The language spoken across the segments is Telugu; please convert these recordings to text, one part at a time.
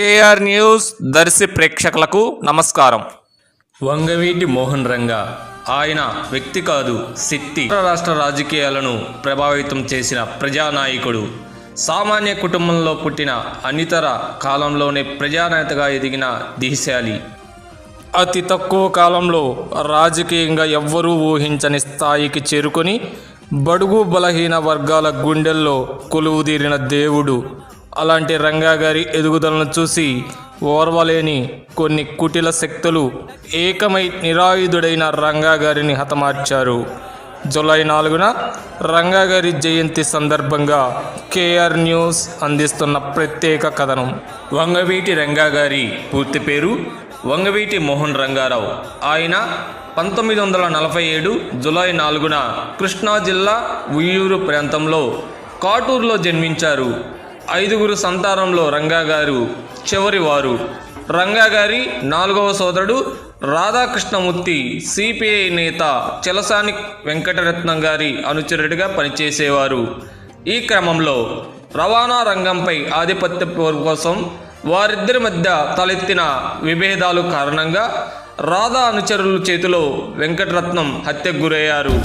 కేఆర్ న్యూస్ దర్శి ప్రేక్షకులకు నమస్కారం. వంగవీటి మోహన్ రంగ ఆయన వ్యక్తి కాదు శక్తి రాష్ట్ర రాజకీయాలను ప్రభావితం చేసిన ప్రజానాయకుడు. సామాన్య కుటుంబంలో పుట్టిన అనితర కాలంలోనే ప్రజానేతగా ఎదిగిన దిశాలి అతి తక్కువ కాలంలో రాజకీయంగా ఎవ్వరూ ఊహించని స్థాయికి చేరుకొని బడుగు బలహీన వర్గాల గుండెల్లో కొలువుదీరిన దేవుడు. అలాంటి రంగా గారి ఎదుగుదలను చూసి ఓర్వలేని కొన్ని కుటిల శక్తులు ఏకమై నిరాయుధుడైన రంగా గారిని హతమార్చారు. జూలై నాలుగున రంగా గారి జయంతి సందర్భంగా కేఆర్ న్యూస్ అందిస్తున్న ప్రత్యేక కథనం. వంగవీటి రంగా గారి పూర్తి పేరు వంగవీటి మోహన్ రంగారావు. ఆయన పంతొమ్మిది వందల నలభై ఏడు జులై నాలుగున కృష్ణా జిల్లా ఉయ్యూరు ప్రాంతంలో కాటూరులో జన్మించారు. ఐదుగురు సంతానంలో రంగా గారు చివరివారు రంగా గారి నాలుగవ సోదరుడు రాధాకృష్ణమూర్తి సిపిఐ నేత చెలసాని వెంకటరత్నం గారి అనుచరుడిగా పనిచేసేవారు. ఈ క్రమంలో రవాణా రంగంపై ఆధిపత్య కోసం వారిద్దరి మధ్య తలెత్తిన విభేదాలు కారణంగా రాధా అనుచరుల చేతిలో వెంకటరత్నం హత్యకు గురయ్యారు.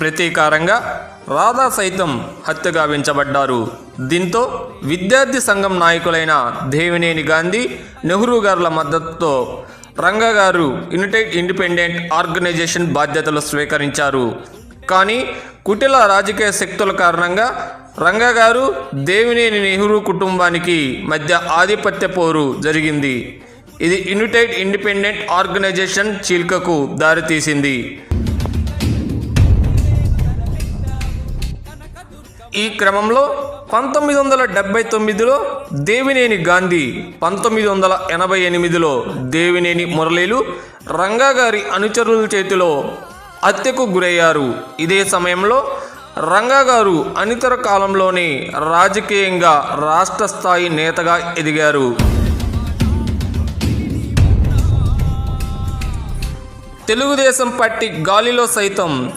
ప్రతీకారంగా రాధా సైతం హత్యగా వెంచబడ్డారు. దీంతో విద్యార్థి సంఘం నాయకులైన దేవినేని గాంధీ నెహ్రూ గారుల మద్దతుతో రంగా గారు యునైటెడ్ ఇండిపెండెంట్ ఆర్గనైజేషన్ బాధ్యతలు స్వీకరించారు. కానీ కుటిల రాజకీయ శక్తుల కారణంగా రంగా గారు దేవినేని నెహ్రూ కుటుంబానికి మధ్య ఆధిపత్య పోరు జరిగింది. ఇది యునైటెడ్ ఇండిపెండెంట్ ఆర్గనైజేషన్ చీల్కకు దారితీసింది. ఈ క్రమంలో పంతొమ్మిది వందల డెబ్బై తొమ్మిదిలో దేవినేని గాంధీ పంతొమ్మిది వందల ఎనభై ఎనిమిదిలో దేవినేని మురళీలు రంగా గారి అనుచరుల చేతిలో హత్యకు గురయ్యారు. ఇదే సమయంలో రంగా గారు అనితర కాలంలోనే రాజకీయంగా రాష్ట్ర స్థాయి నేతగా ఎదిగారు. తెలుగుదేశం పార్టీ గాలిలో సైతం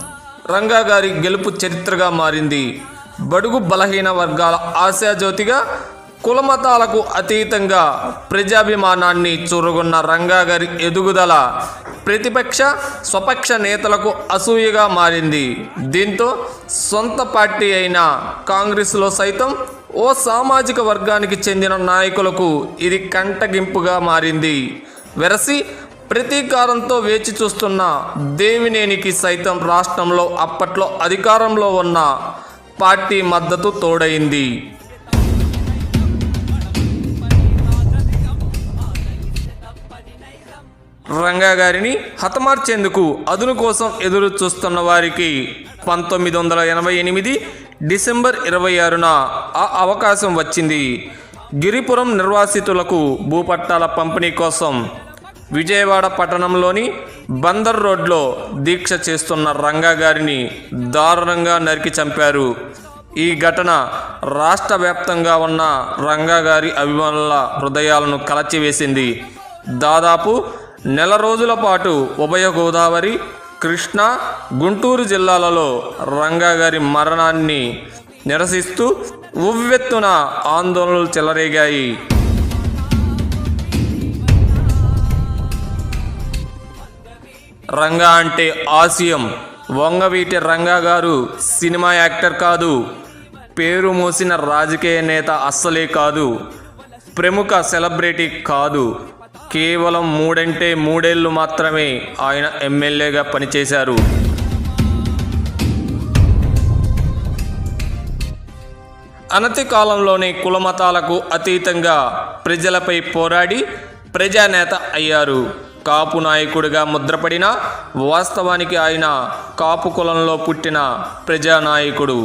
రంగా గారి గెలుపు చరిత్రగా మారింది. బడుగు బలహీన వర్గాల ఆశాజ్యోతిగా కులమతాలకు అతీతంగా ప్రజాభిమానాన్ని చూరగొన్న రంగా గారి ఎదుగుదల ప్రతిపక్ష స్వపక్ష నేతలకు అసూయగా మారింది. దీంతో సొంత పార్టీ అయిన కాంగ్రెస్లో సైతం ఓ సామాజిక వర్గానికి చెందిన నాయకులకు ఇది కంటగింపుగా మారింది. వెరసి ప్రతీకారంతో వేచి చూస్తున్న దేవినేనికి సైతం రాష్ట్రంలో అప్పట్లో అధికారంలో ఉన్న పార్టీ మద్దతు తోడైంది. రంగా గారిని హతమార్చేందుకు అదును కోసం ఎదురు చూస్తున్న వారికి పంతొమ్మిది వందల ఎనభై ఎనిమిది డిసెంబర్ ఇరవై ఆరున ఆ అవకాశం వచ్చింది. గిరిపురం నిర్వాసితులకు భూపట్టాల పంపిణీ కోసం విజయవాడ పట్టణంలోని బందర్ రోడ్లో దీక్ష చేస్తున్న రంగా గారిని దారుణంగా నరికి చంపారు. ఈ ఘటన రాష్ట్ర వ్యాప్తంగా ఉన్న రంగా గారి అభిమానుల హృదయాలను కలచివేసింది. దాదాపు నెల రోజుల పాటు ఉభయ గోదావరి కృష్ణా గుంటూరు జిల్లాలలో రంగా గారి మరణాన్ని నిరసిస్తూ ఉవ్వెత్తున ఆందోళనలు చెలరేగాయి. రంగా అంటే ఆశయం. వంగవీటి రంగా గారు సినిమా యాక్టర్ కాదు. పేరు మోసిన రాజకీయ నేత అస్సలే కాదు. ప్రముఖ సెలబ్రిటీ కాదు. కేవలం మూడంటే మూడేళ్ళు మాత్రమే ఆయన ఎమ్మెల్యేగా పనిచేశారు. అనతి కాలంలోనే కులమతాలకు అతీతంగా ప్రజలపై పోరాడి ప్రజానేత అయ్యారు. కాపు నాయకుడిగా ముద్రపడిన వాస్తవానికి ఆయన కాపు కులంలో పుట్టిన ప్రజానాయకుడు.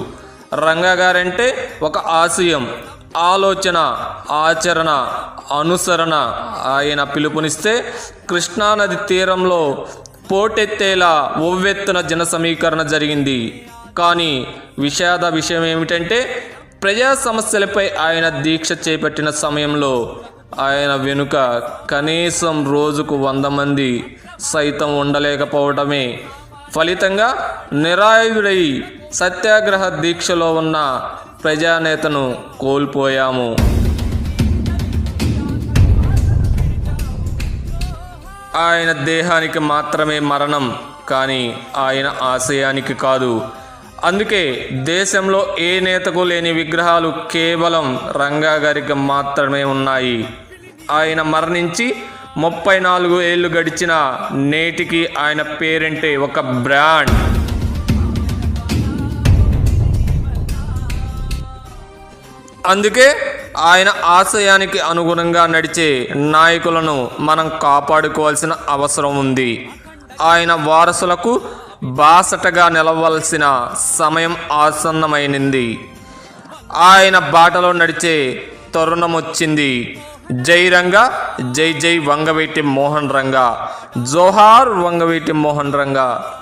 రంగగారంటే ఒక ఆశయం ఆలోచన ఆచరణ అనుసరణ ఆయన పిలుపునిస్తే కృష్ణానది తీరంలో పోటెత్తేలా ఒవ్వెత్తున జన సమీకరణ జరిగింది. కానీ విషాద విషయం ఏమిటంటే ప్రజా సమస్యలపై ఆయన దీక్ష చేపట్టిన సమయంలో ఆయన వెనుక కనీసం రోజుకు వంద మంది సైతం ఉండలేకపోవడమే ఫలితంగా నిరాయుడై సత్యాగ్రహ దీక్షలో ఉన్న ప్రజానేతను కోల్పోయాము. ఆయన దేహానికి మాత్రమే మరణం కానీ ఆయన ఆశయానికి కాదు. అందుకే దేశంలో ఏ నేతకు లేని విగ్రహాలు కేవలం రంగా గారికి మాత్రమే ఉన్నాయి. ఆయన మరణించి ముప్పై నాలుగు ఏళ్ళు గడిచిన నేటికి ఆయన పేరంటే ఒక బ్రాండ్. అందుకే ఆయన ఆశయానికి అనుగుణంగా నడిచే నాయకులను మనం కాపాడుకోవాల్సిన అవసరం ఉంది. ఆయన వారసులకు బాసటగా నిలవలసిన సమయం ఆసన్నమైనది. ఆయన బాటలో నడిచే తరుణం వచ్చింది జై రంగా జై జై వంగవీటి మోహన్ రంగా. జోహార్ వంగవీటి మోహన్ రంగా.